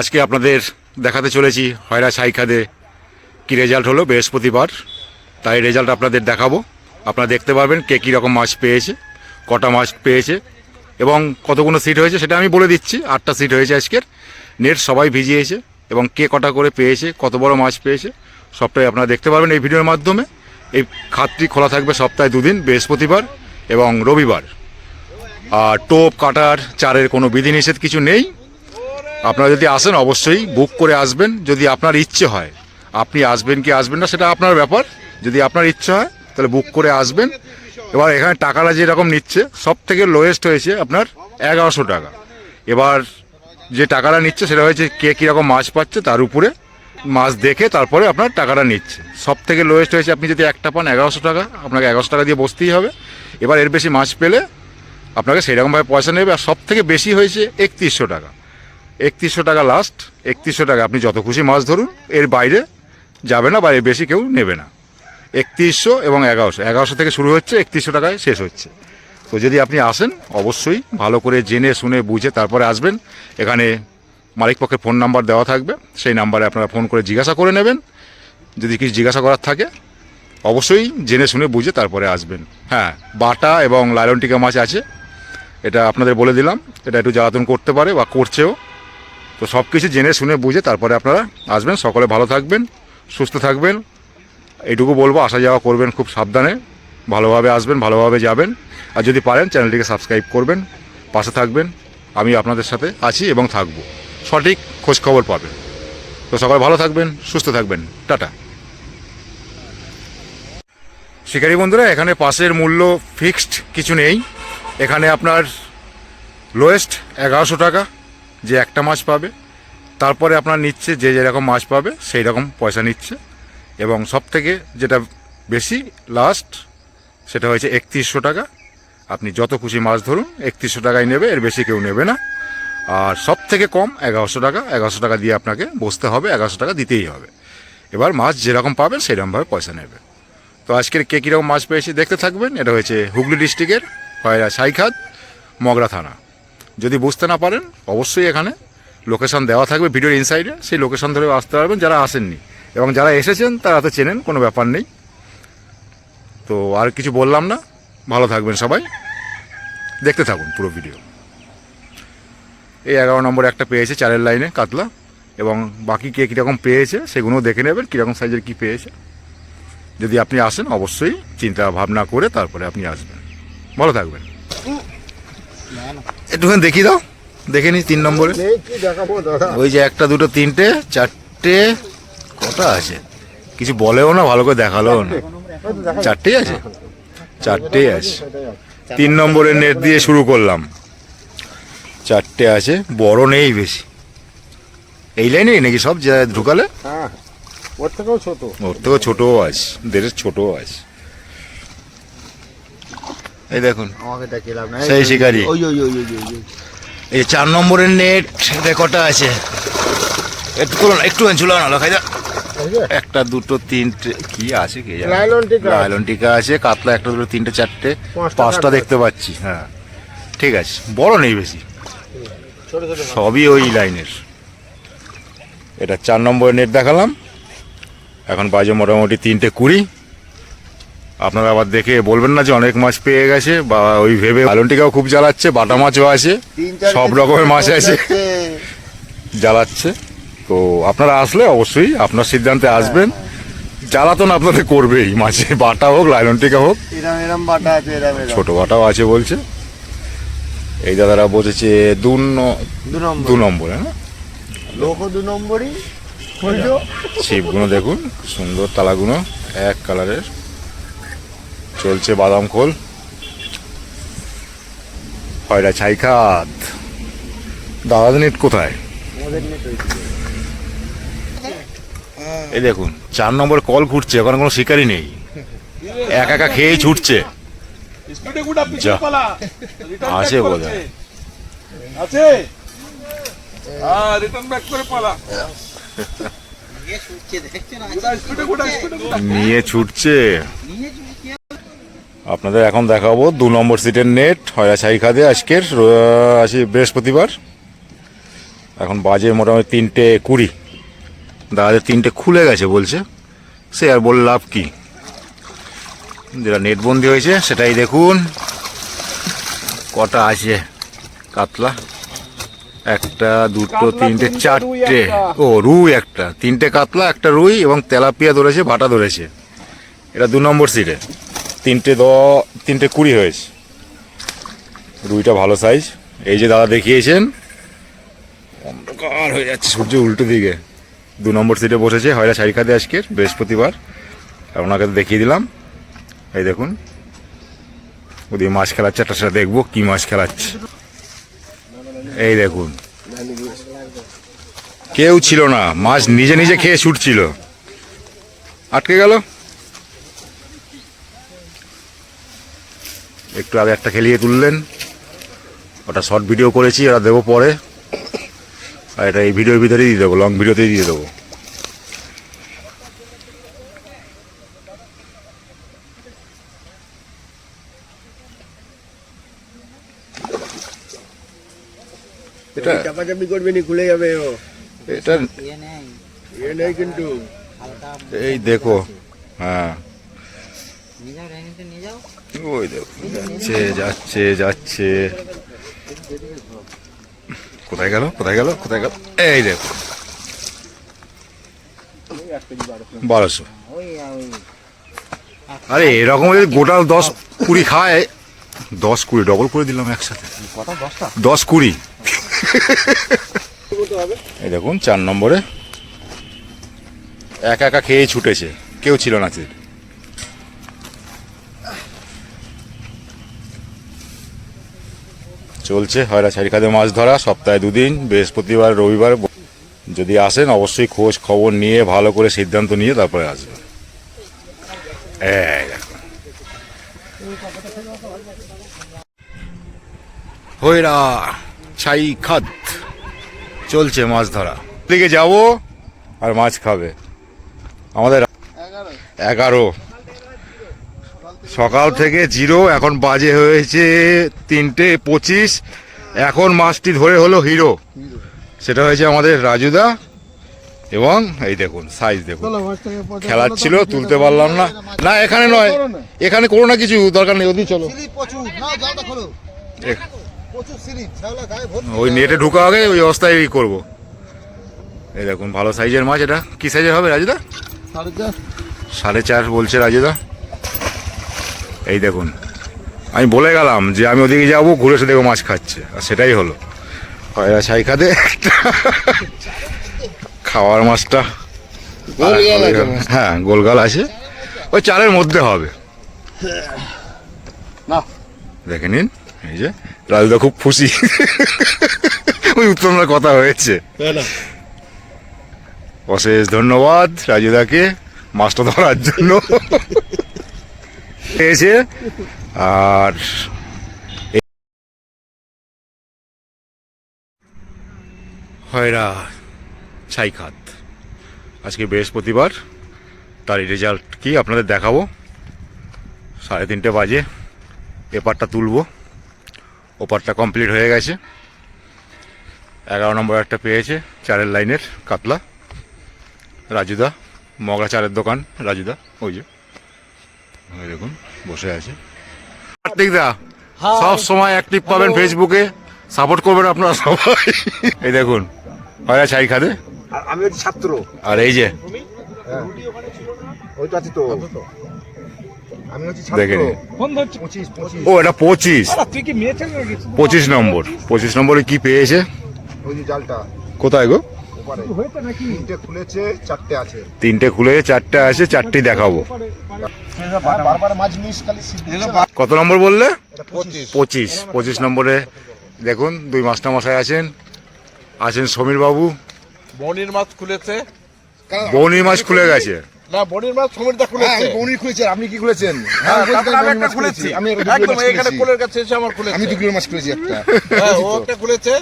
আজকে আপনাদের দেখাতে চলেছি হয়রা সাইখাদে। কী রেজাল্ট হলো? বৃহস্পতিবার। তাই রেজাল্ট আপনাদের দেখাবো। আপনারা দেখতে পারবেন কে কী রকম মাছ পেয়েছে, কটা মাছ পেয়েছে, এবং কতগুলো সিট হয়েছে সেটা আমি বলে দিচ্ছি। আটটা সিট হয়েছে আজকের। নেট সবাই ভিজিয়েছে, এবং কে কটা করে পেয়েছে, কত বড় মাছ পেয়েছে, সবটাই আপনারা দেখতে পারবেন এই ভিডিওর মাধ্যমে। এই খাতটি খোলা থাকবে সপ্তাহে দুদিন, বৃহস্পতিবার এবং রবিবার। আর টোপ, কাটার, চারের কোনো বিধিনিষেধ কিছু নেই। আপনারা যদি আসেন, অবশ্যই বুক করে আসবেন যদি আপনার ইচ্ছে হয়। আপনি আসবেন কি আসবেন না, সেটা আপনার ব্যাপার। যদি আপনার ইচ্ছে হয়, তাহলে বুক করে আসবেন। এবার এখানে টাকাটা যেরকম নিচ্ছে সব থেকে লোয়েস্ট হয়েছে আপনার এগারোশো টাকা। এবার যে টাকাটা নিচ্ছে, সেটা হয়েছে কে কীরকম মাছ পাচ্ছে, তার উপরে মাছ দেখে তারপরে আপনার টাকাটা নিচ্ছে। সব থেকে লোয়েস্ট হয়েছে, আপনি যদি একটা পান এগারোশো টাকা, আপনাকে এগারোশো টাকা দিয়ে বসতেই হবে। এবার এর বেশি মাছ পেলে আপনাকে সেরকমভাবে পয়সা নেবে, আর সব থেকে বেশি হয়েছে একত্রিশশো টাকা। একত্রিশশো টাকা লাস্ট একত্রিশশো টাকা। আপনি যত খুশি মাছ ধরুন, এর বাইরে যাবে না, বা এর বেশি কেউ নেবে না। একত্রিশশো এবং এগারোশো। এগারোশো থেকে শুরু হচ্ছে, একত্রিশশো টাকায় শেষ হচ্ছে। তো যদি আপনি আসেন, অবশ্যই ভালো করে জেনে, শুনে, বুঝে তারপরে আসবেন। এখানে মালিক পক্ষের ফোন নাম্বার দেওয়া থাকবে। সেই নাম্বারে আপনারা ফোন করে জিজ্ঞাসা করে নেবেন। যদি কিছু জিজ্ঞাসা করার থাকে, অবশ্যই জেনে, শুনে, বুঝে তারপরে আসবেন। হ্যাঁ বাটা এবং লায়লন টিকা মাছ আছে। এটা আপনাদের বলে দিলাম। এটা একটু জ্বালাতন করতে পারে বা করছেও। তো সব কিছু জেনে শুনে বুঝে তারপরে আপনারা আসবেন। সকলে ভালো থাকবেন, সুস্থ থাকবেন। এইটুকু বলব, আসা যাওয়া করবেন খুব সাবধানে। ভালোভাবে আসবেন, ভালোভাবে যাবেন। আর যদি পারেন, চ্যানেলটিকে সাবস্ক্রাইব করবেন, পাশে থাকবেন। আমি আপনাদের সাথে আছি এবং থাকব। সঠিক খোঁজখবর পাবেন। তো সবাই ভালো থাকবেন, সুস্থ থাকবেন। টাটা। শিকারী বন্ধুরা, এখানে পাশের মূল্য ফিক্সড কিছু নেই। এখানে আপনার লোয়েস্ট এগারোশো টাকা। যে একটা মাছ পাবে, তারপরে আপনার নিচ্ছে যে যেরকম মাছ পাবে সেই রকম পয়সা নিচ্ছে। এবং সব থেকে যেটা বেশি লাস্ট সেটা হয়েছে একত্রিশশো টাকা। আপনি যত খুশি মাছ ধরুন, একত্রিশশো টাকায় নেবে, এর বেশি কেউ নেবে না। আর সব থেকে কম, এগারোশো টাকা। এগারোশো টাকা দিয়ে আপনাকে বসতে হবে, এগারোশো টাকা দিতেই হবে। এবার মাছ যেরকম পাবেন সেরকমভাবে পয়সা নেবে। তো আজকের কে কীরকম মাছ পেয়েছি দেখতে থাকবেন, এটা হয়েছে হুগলি ডিস্ট্রিক্টের হয়রা সাইখাদ মগরা থানা। যদি বুঝতে না পারেন, অবশ্যই এখানে লোকেশন দেওয়া থাকবে, ভিডিওর ইনসাইডে সেই লোকেশন ধরে আসতে পারবেন যারা আসেননি। এবং যারা এসেছেন, তারা তো চেনেন, কোনো ব্যাপার নেই। তো আর কিছু বললাম না। ভালো থাকবেন সবাই। দেখতে থাকুন পুরো ভিডিও। এই এগারো নম্বর একটা পেয়েছে চারের লাইনে, কাতলা। এবং বাকি কে কীরকম পেয়েছে, সেগুলোও দেখে নেবেন, কীরকম সাইজের কী পেয়েছে। যদি আপনি আসেন, অবশ্যই চিন্তা ভাবনা করে তারপরে আপনি আসবেন। ভালো থাকবেন। একটুখানি দেখি দাও। দেখে নি তিন নম্বরে। ওই যে একটা দুটো তিনটে চারটে কটা আছে? কিছু বলেও না ভালো করে দেখালোও না। চারটেই আছে? চারটেই আছে। তিন নম্বরের নেট দিয়ে শুরু করলাম। চারটে আছে বড় নেই বেশি। এই লাইনেই নাকি সব যা ঢুকালে? হ্যাঁ ওর থেকেও ছোট। ওর থেকেও ছোটও আছে দেড়ের ছোটও আছে। এই দেখুন। আমাকে দেখিয়ে লাভ নাই। সেই শিকারি। ওই ওই ওই ওই ওই, ওই। এই চার নম্বরের নেট কটা আছে? একটু করো না একটু ঝুলো না যে, একটা দুটো তিনটে কি আছে কে লাইলন টিকা আছে। আছে কাতলা একটা দুটো তিনটে চারটে পাঁচটা দেখতে পাচ্ছি হ্যাঁ। ঠিক আছে বড় নেই বেশি। ছোট ছোট মাছ। সবই ওই লাইনের। এটা চার নম্বরের নেট দেখালাম। এখন বাজে মোটামুটি তিনটে কুড়ি। আপনারা আবার দেখে বলবেন না যে অনেক মাছ পেয়ে গেছে বা ওই ভেবে লালনটিকাও খুব জ্বালাচ্ছে বাটা মাছও আছে সব রকমের মাছ আছে। জ্বালাচ্ছে। তো আপনারা আসলে অবশ্যই আপনার সিদ্ধান্তে আসবেন। জ্বালাতন আপনাদের করবেই মাছে বাটা হোক লাইলনটিকা হোক। ছোট বাটাও আছে বলছে। এই দাদারা বসেছে দু দু নম্বর। না? লোকও দু নম্বরই। ছিপগুলো দেখুন সুন্দর তালাগুলো এক কালারের। চলছে বাদাম খোল। হয়রা ছাই খাত দাদা নেট কোথায়? আমাদের এই দেখুন চার নম্বর কল ঘুরছে ওখানে কোনো শিকারই নেই। একা একা খেয়েই ছুটছে। আছে বোধহয়। আছে। হ্যাঁ রিটার্ন ব্যাক করে পালা। গুড়া স্পিডে গুড়া স্পিডে গুড়া নিয়ে ছুটছে। আপনাদের এখন দেখাবো দু নম্বর সিটের নেট হয়া ছাই খাদে আজকের আজকে বৃহস্পতিবার। এখন বাজে মোটামুটি তিনটে কুড়ি। দাদাদের তিনটে খুলে গেছে বলছে। সে আর বল লাভ কি? যেটা নেটবন্দি হয়েছে সেটাই দেখুন। কটা আছে? কাতলা। একটা দুটো তিনটে চারটে। ও রুই একটা। তিনটে কাতলা একটা রুই এবং তেলাপিয়া ধরেছে ভাটা ধরেছে। এটা দু নম্বর সিটে। তিনটে দ, তিনটে কুড়ি হয়েছে। রুইটা ভালো সাইজ এই যে দাদা দেখিয়েছেন। অন্ধকার হয়ে যাচ্ছে। সূর্য উল্টো দিকে। দু নম্বর সিটে বসেছে। হয়রা খাতে আজকের, বৃহস্পতিবার। আর ওনাকে দেখিয়ে দিলাম। এই দেখুন। ওদিকে মাছ খেলাচ্ছে। একটা সেটা দেখব কি মাছ খেলাচ্ছে। এই দেখুন। কেউ ছিল না। মাছ নিজে নিজে খেয়ে ছুটছিল। আটকে গেল? একটু আগে একটা খেলিয়ে তুললেন। ওটা শর্ট ভিডিও করেছি ওটা দেবো পরে। আর এটা এই ভিডিওর ভিতরেই দিয়ে দেবো লং ভিডিওতেই দিয়ে দেবো। এটা চাপাচাপি করবে নি খুলে যাবে ও। এটা ইয়ে নেই। কিন্তু। এই দেখো হ্যাঁ। নিয়ে যাও নিয়ে যাও। ওই দেখো, যাচ্ছে যাচ্ছে যাচ্ছে। কোথায় গেল? কোথায় গেল? কোথায় গেল? এই দেখো। বারোশো। আরে, এরকম যদি গোটা দশ কুড়ি খায়, দশ কুড়ি ডবল করে দিলাম একসাথে। দশ কুড়ি। এই দেখুন, চার নম্বরে। একা একা খেয়ে ছুটেছে। কেউ ছিল না চলছে। হয়রা ছাড়িখাদে মাছ ধরা সপ্তাহে দুদিন বৃহস্পতিবার রবিবার। যদি আসেন অবশ্যই খোঁজ খবর নিয়ে ভালো করে সিদ্ধান্ত নিয়ে তারপরে আসবেন। হইরা ছাই খাদ। চলছে মাছ ধরা। দিকে যাব আর মাছ খাবে। আমাদের এগারো। সকাল থেকে জিরো এখন বাজে হয়েছে তিনটে পঁচিশ। এখন মাছটি ধরে হলো হিরো। সেটা হয়েছে আমাদের রাজুদা এবং এই দেখুন সাইজ দেখুন। খেলাচ্ছিল তুলতে পারলাম না। না এখানে নয়। এখানে করো না কিছু দরকার নেই ওদিকে চলো। ওই নেটে ঢুকা আগে ওই অবস্থায় এই করব। এই দেখুন ভালো সাইজের মাছ এটা। কি সাইজের হবে রাজুদা? সাড়ে চার বলছে রাজুদা। এই দেখুন। আমি বলে গেলাম যে আমি ওদিকে যাব ঘুরে এসে দেখব মাছ খাচ্ছে। আর সেটাই হলো। হয়রা ছাই খাতে। খাওয়ার মাছটা। হ্যাঁ গোলগাল আছে। ওই চারের মধ্যে হবে। না। দেখে নিন। এই যে রাজুদা খুব খুশি। ওই উত্তমনার কথা হয়েছে। অশেষ ধন্যবাদ রাজুদাকে মাছটা ধরার জন্য। এসে আর হয়রা ছাই খাত আজকে বৃহস্পতিবার, তার রেজাল্ট কি আপনাদের দেখাবো। সাড়ে তিনটে বাজে, এপারটা তুলবো। ওপারটা কমপ্লিট হয়ে গেছে। এগারো নম্বর একটা পেয়েছে, চারের লাইনের কাতলা। রাজুদা মগা চারের দোকান, রাজুদা, ওই যে। ওই দেখুন বসে আছে। কার্তিকদা সব সময় অ্যাক্টিভ পাবেন ফেসবুকে সাপোর্ট করবেন আপনারা সবাই। এই দেখুন হয় ছাই খাদে। আর আমি হচ্ছি ছাত্র। আর এই যে ওই তো আছি তো। ও এটা পঁচিশ। পঁচিশ নম্বর। পঁচিশ নম্বরে কি পেয়েছে? কোথায় গো? তিনটে খুলেছে চারটে আছে। তিনটে খুলে চারটে আছে চারটি দেখাবো। হ্যাঁ, বারবার মাছ মিস খালি কত নম্বর বললে? পঁচিশ। পঁচিশ। নম্বরে দেখুন দুই মাস্টার মশাই আছেন। আছেন সমীর বাবু। বনির মাছ খুলেছে। বনির মাছ খুলে গেছে। না বনির মাছ হ্যাঁ খুলেছে। আপনি কি খুলেছেন? হ্যাঁ, আমি একটা মাছ খুলেছি। আমি একদম এখানে খুলেছি। কোলের কাছে এসে আমার খুলেছে। আমি দু কিলো মাছ খুলেছি একটা। হ্যাঁ ও একটা খুলেছে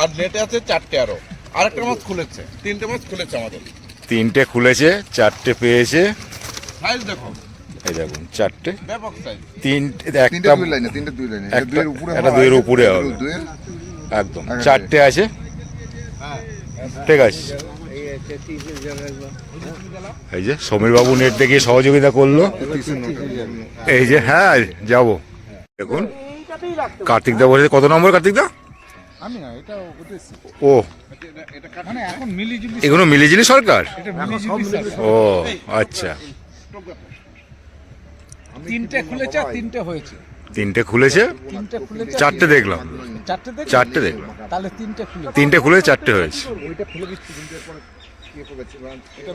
আর নেটে আছে চারটে আরও। আরেকটা মাছ খুলেছে তিনটে মাছ খুলেছে আমাদের। তিনটে খুলেছে চারটে পেয়েছে। সাইজ দেখো। এই দেখুন চারটে। ব্যাপক সাইজ তিনটে একটা দুই লাইনে তিনটে দুই লাইনে। একটা- দুইয়ের উপরে একটা দুইয়ের উপরে হবে। দুইয়ের একদম হ্যাঁ, চারটে আছে। ঠিক আছে। এই যে সমীর বাবু নেট দেখে সহযোগিতা করল। এই যে হ্যাঁ যাব। দেখুন কার্তিক দা বলেছে কত নম্বর কার্তিক দা আমি না এটা উঠেছি ও। মানে এখন মিলিজুলি এগুলো মিলিজিলি সরকার? এটা মিলিজুলি ও আচ্ছা। তিনটে খুলেছে আর তিনটে হয়েছে। তিনটে খুলেছে? চারটে দেখলাম। চারটে দেখলাম? তাহলে তিনটে খুলে চারটে হয়েছে। ওইটা খুলে দিচ্ছি কিন্তু এরপরে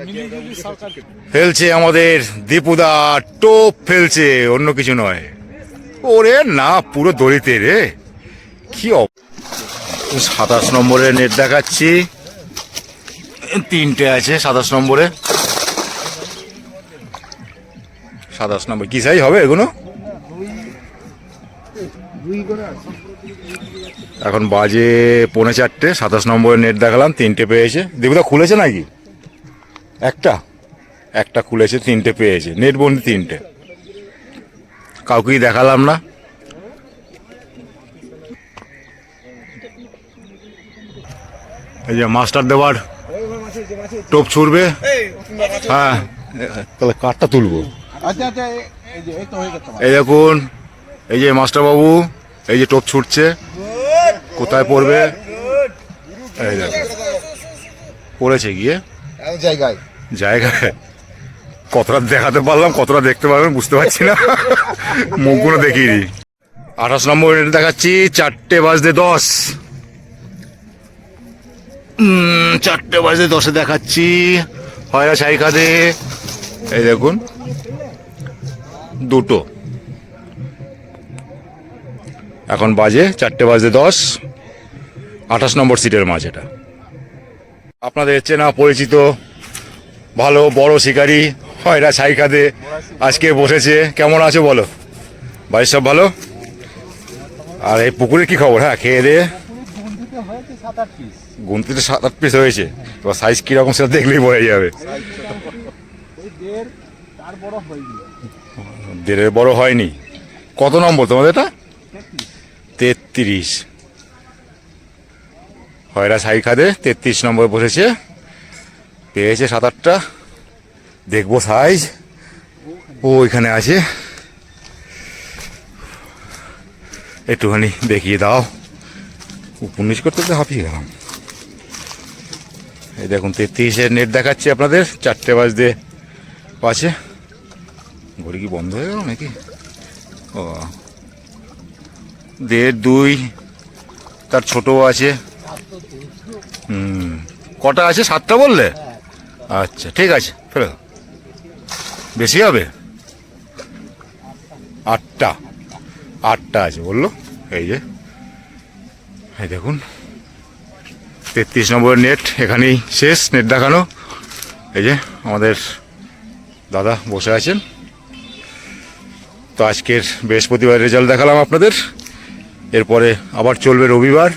ইয়ে সরকার। ফেলছে আমাদের দীপুদা টোপ ফেলছে অন্য কিছু নয়। ওরে না পুরো দড়িতে রে। কি সাতাশ নম্বরের নেট দেখাচ্ছি। তিনটে আছে সাতাশ নম্বরে। সাতাশ নম্বর, কি সাইজ হবে এগুলো? এখন বাজে পৌনে চারটে, সাতাশ নম্বরের নেট দেখালাম, তিনটে পেয়েছে। দীপুদা খুলেছে নাকি? একটা? একটা খুলেছে, তিনটে পেয়েছে। নেট বন্দি তিনটে। কাউকেই দেখালাম না। এই যে মাস্টার দেওয়ার টোপ ছুড়বে। হ্যাঁ। তাহলে কাঠটা তুলবো। আচ্ছা আচ্ছা এই দেখুন এই যে মাস্টার বাবু এই যে টোপ ছুটছে। কোথায় পড়বে? এই দেখুন। পড়েছে গিয়ে। জায়গায়। জায়গায়। কতটা দেখাতে পারলাম কতটা দেখতে পারবেন বুঝতে পারছি না। মুখগুলো দেখিয়ে দিই। আঠাশ নম্বর এটা দেখাচ্ছি চারটে বাজতে দশ। চারটে বাজতে দশে দেখাচ্ছি। হয়রা ছাই খাদে এই দেখুন, দুটো। এখন বাজে চারটে বাজে দশ। আঠাশ নম্বর সিটের মাছ এটা। আপনাদের চেনা, পরিচিত, ভালো, বড় শিকারি হয়রা ছাই খাদে আজকে বসেছে। কেমন আছো বলো? বাড়ির সব ভালো? আর এই পুকুরের কি খবর হ্যাঁ খেয়ে দিয়ে গুনতিতে সাত আট পিস হয়েছে। এবার সাইজ কীরকম সেটা দেখলেই বোঝা যাবে। দেড়ের বড় হয়নি। কত নম্বর তোমাদের এটা? তেত্রিশ। হয়রা ছাই খাদে তেত্রিশ নম্বর বসেছে। পেয়েছে সাত আটটা। দেখব সাইজ ও এখানে আছে। একটুখানি দেখিয়ে দাও। উপন্যাস করতে তো হাঁপিয়ে গেলাম। এই দেখুন, তেত্রিশের নেট দেখাচ্ছি আপনাদের। চারটে বাজতে পাশে ঘড়ি কি বন্ধ হয়ে গেল নাকি? ও, দেড় দুই, তার ছোটও আছে। হুম, কটা আছে? সাতটা বললে? আচ্ছা ঠিক আছে, ফেলে বেশি হবে? আটটা আটটা আছে, বলল। এই যে, এই দেখুন। তেত্রিশ নম্বরের নেট, এখানেই শেষ নেট দেখানো। এই যে আমাদের দাদা বসে আছেন। তো আজকের বৃহস্পতিবার রেজাল্ট দেখালাম আপনাদের। এরপরে আবার চলবে রবিবার।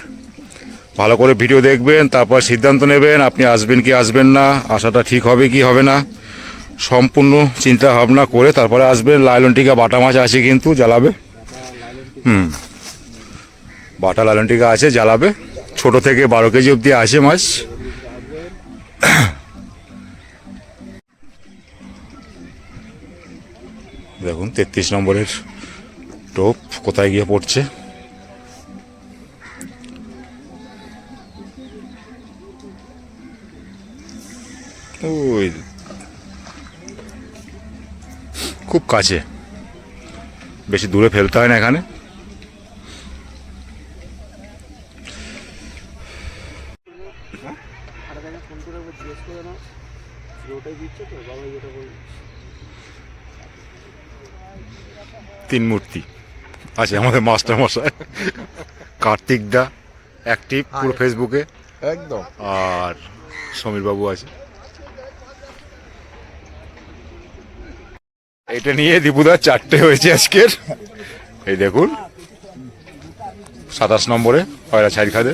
ভালো করে ভিডিও দেখবেন, তারপর সিদ্ধান্ত নেবেন, আপনি আসবেন কি আসবেন না আসাটা ঠিক হবে কি হবে না। সম্পূর্ণ চিন্তা ভাবনা করে তারপরে আসবেন। লাইলন টিকা, বাটা মাছ আছে কিন্তু, জ্বালাবে। হুম। বাটা লাইলন টিকা আছে, জ্বালাবে। ছোট থেকে বারো কেজি অবধি আসে মাছ। দেখুন, তেত্রিশ নম্বরের টোপ কোথায় গিয়ে পড়ছে। ওই, খুব কাছে। বেশি দূরে ফেলতে হয় না এখানে। তিন মূর্তি। আছে আমাদের মাস্টার মশাই কার্তিক দা অ্যাক্টিভ পুরো ফেসবুকে একদম। আর সমীর বাবু আছে। এটা নিয়ে দীপুদা চারটে হয়েছে আজকের। এই দেখুন সাতাশ নম্বরে হয়রা ছাইর খাদে।